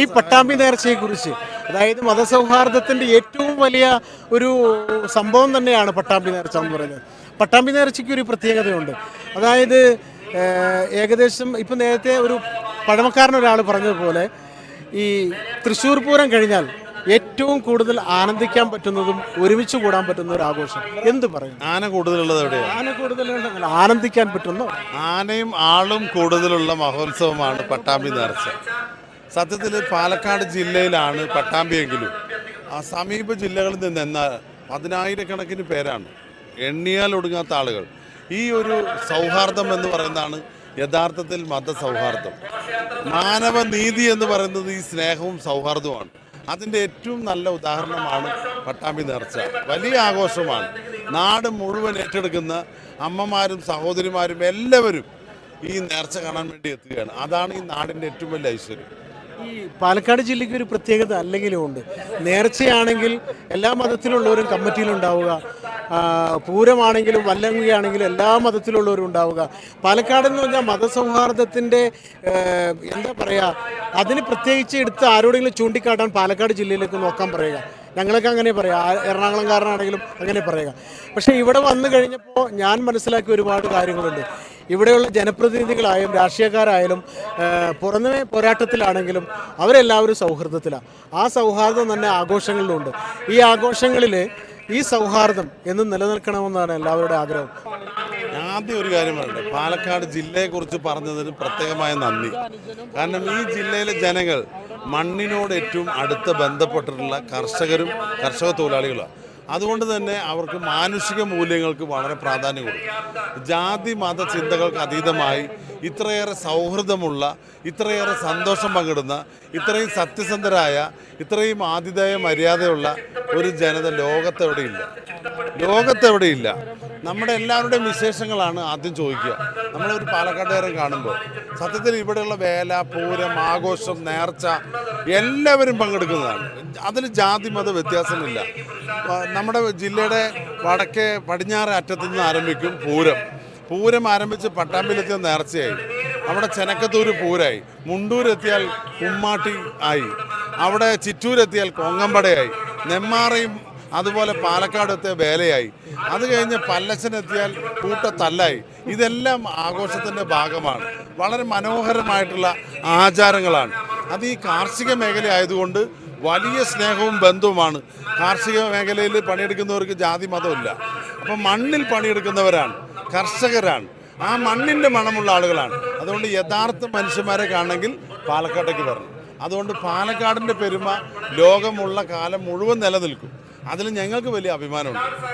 ഈ പട്ടാമ്പി നേർച്ചയെക്കുറിച്ച്. അതായത് മതസൗഹാർദ്ദത്തിന്റെ ഏറ്റവും വലിയ ഒരു സംഭവം തന്നെയാണ് പട്ടാമ്പി നേർച്ച എന്ന് പറയുന്നത്. പട്ടാമ്പി നേർച്ചയ്ക്ക് ഒരു പ്രത്യേകതയുണ്ട്. അതായത് ഏകദേശം ഇപ്പം നേരത്തെ ഒരു പഴമക്കാരനൊരാൾ പറഞ്ഞതുപോലെ ഈ തൃശ്ശൂർ പൂരം കഴിഞ്ഞാൽ ഏറ്റവും കൂടുതൽ ആനന്ദിക്കാൻ പറ്റുന്നതും ഒരുമിച്ച് കൂടാൻ പറ്റുന്ന ഒരു ആഘോഷം. എന്ത് പറയും ആന കൂടുതലുള്ളത് എവിടെയാണ് ആന കൂടുതലുള്ള ആനന്ദിക്കാൻ പറ്റുന്നു? ആനയും ആളും കൂടുതലുള്ള മഹോത്സവമാണ് പട്ടാമ്പി നേർച്ച. സത്യത്തിൽ പാലക്കാട് ജില്ലയിലാണ് പട്ടാമ്പിയെങ്കിലും. ആ സമീപ ജില്ലകളിൽ നിന്ന് എന്നാൽ പതിനായിരക്കണക്കിന് പേരാണ് എണ്ണിയാൽ ഒടുങ്ങാത്ത ആളുകൾ. ഈ ഒരു സൗഹാർദ്ദം എന്ന് പറയുന്നതാണ് യഥാർത്ഥത്തിൽ മതസൗഹാർദ്ദം. മാനവനീതി എന്ന് പറയുന്നത് ഈ സ്നേഹവും സൗഹാർദ്ദവുമാണ്. അതിന്റെ ഏറ്റവും നല്ല ഉദാഹരണമാണ് പട്ടാമ്പി നേർച്ച. വലിയ ആഘോഷമാണ്. നാട് മുഴുവൻ ഏറ്റെടുക്കുന്ന അമ്മമാരും സഹോദരിമാരും എല്ലാവരും ഈ നേർച്ച കാണാൻ വേണ്ടി എത്തുകയാണ്. അതാണ് ഈ നാടിന്റെ ഏറ്റവും വലിയ ഐശ്വര്യം. ഈ പാലക്കാട് ജില്ലയ്ക്ക് ഒരു പ്രത്യേകത അല്ലെങ്കിലും ഉണ്ട്. നേർച്ചയാണെങ്കിൽ എല്ലാ മതത്തിലുള്ളവരും കമ്മിറ്റിയിലുണ്ടാവുക. പൂരമാണെങ്കിലും വല്ലങ്ങിയാണെങ്കിലും എല്ലാ മതത്തിലുള്ളവരും ഉണ്ടാവുക. പാലക്കാട് എന്ന് പറഞ്ഞാൽ മതസൗഹാർദ്ദത്തിന്റെ എന്താ പറയുക അതിന് പ്രത്യേകിച്ച് എടുത്ത് ആരോടെങ്കിലും ചൂണ്ടിക്കാട്ടാൻ പാലക്കാട് ജില്ലയിലേക്ക് നോക്കാൻ പറയുക. ഞങ്ങളൊക്കെ അങ്ങനെ പറയാം. എറണാകുളം എറണാകുളംകാരനാണെങ്കിലും അങ്ങനെ പറയുക. പക്ഷേ ഇവിടെ വന്നു കഴിഞ്ഞപ്പോൾ ഞാൻ മനസ്സിലാക്കിയ ഒരുപാട് കാര്യങ്ങളുണ്ട്. ഇവിടെയുള്ള ജനപ്രതിനിധികളായാലും രാഷ്ട്രീയക്കാരായാലും പുറമേ പോരാട്ടത്തിലാണെങ്കിലും അവരെല്ലാവരും സൗഹൃദത്തിലാണ് ആ സൗഹാർദ്ദം തന്നെ ആഘോഷങ്ങളിലുണ്ട്. ഈ ആഘോഷങ്ങളിൽ ഈ സൗഹാർദ്ദം എന്നും നിലനിൽക്കണമെന്നാണ് എല്ലാവരുടെ ആഗ്രഹം. ആദ്യം ഒരു കാര്യം പറയുന്നത് പാലക്കാട് ജില്ലയെക്കുറിച്ച് പറഞ്ഞതിന് പ്രത്യേകമായ നന്ദി. കാരണം ഈ ജില്ലയിലെ ജനങ്ങൾ മണ്ണിനോട് ഏറ്റവും അടുത്ത് ബന്ധപ്പെട്ടിട്ടുള്ള കർഷകരും കർഷക തൊഴിലാളികളാണ് അതുകൊണ്ട് തന്നെ അവർക്ക് മാനുഷിക മൂല്യങ്ങൾക്ക് വളരെ പ്രാധാന്യം കൊടുക്കും. ജാതി മത ചിന്തകൾക്ക് അതീതമായി ഇത്രയേറെ സൗഹൃദമുള്ള ഇത്രയേറെ സന്തോഷം പങ്കിടുന്ന ഇത്രയും സത്യസന്ധരായ ഇത്രയും ആതിഥേയ മര്യാദയുള്ള ഒരു ജനത ലോകത്തെവിടെയില്ല. ലോകത്തെവിടെയില്ല. നമ്മുടെ എല്ലാവരുടെയും വിശേഷങ്ങളാണ് ആദ്യം ചോദിക്കുക. നമ്മളൊരു പാലക്കാട്ടുകാരൻ കാണുമ്പോൾ സത്യത്തിൽ ഇവിടെയുള്ള വേല പൂരം ആഘോഷം നേർച്ച എല്ലാവരും പങ്കെടുക്കുന്നതാണ്. അതിൽ ജാതി മത വ്യത്യാസമില്ല. നമ്മുടെ ജില്ലയുടെ വടക്കേ പടിഞ്ഞാറ് അറ്റത്തു നിന്ന് ആരംഭിക്കും പൂരം. പൂരം ആരംഭിച്ച് പട്ടാമ്പിലെത്തിയ നേർച്ചയായി. അവിടെ ചെനക്കത്തൂര് പൂരായി. മുണ്ടൂരെത്തിയാൽ കുമ്മാട്ടി ആയി. അവിടെ ചിറ്റൂരെത്തിയാൽ കൊങ്ങമ്പടയായി. നെമ്മാറയും അതുപോലെ പാലക്കാട് എത്തിയ വേലയായി. അത് കഴിഞ്ഞ് പല്ലച്ചനെത്തിയാൽ കൂട്ടത്തല്ലായി ഇതെല്ലാം ആഘോഷത്തിന്റെ ഭാഗമാണ്. വളരെ മനോഹരമായിട്ടുള്ള ആചാരങ്ങളാണ്. അത് ഈ കാർഷിക മേഖല ആയതുകൊണ്ട് വലിയ സ്നേഹവും ബന്ധവുമാണ്. കാർഷിക മേഖലയിൽ പണിയെടുക്കുന്നവർക്ക് ജാതി മതമില്ല അപ്പം മണ്ണിൽ പണിയെടുക്കുന്നവരാണ് കർഷകരാണ്. ആ മണ്ണിന്റെ മണമുള്ള ആളുകളാണ്. അതുകൊണ്ട് യഥാർത്ഥ മനുഷ്യന്മാരെ കാണണമെങ്കിൽ പാലക്കാട്ടേക്ക് വരണം. അതുകൊണ്ട് പാലക്കാടിന്റെ പെരുമ ലോകമുള്ള കാലം മുഴുവൻ നിലനിൽക്കും. അതിൽ ഞങ്ങൾക്ക് വലിയ അഭിമാനമുണ്ട്.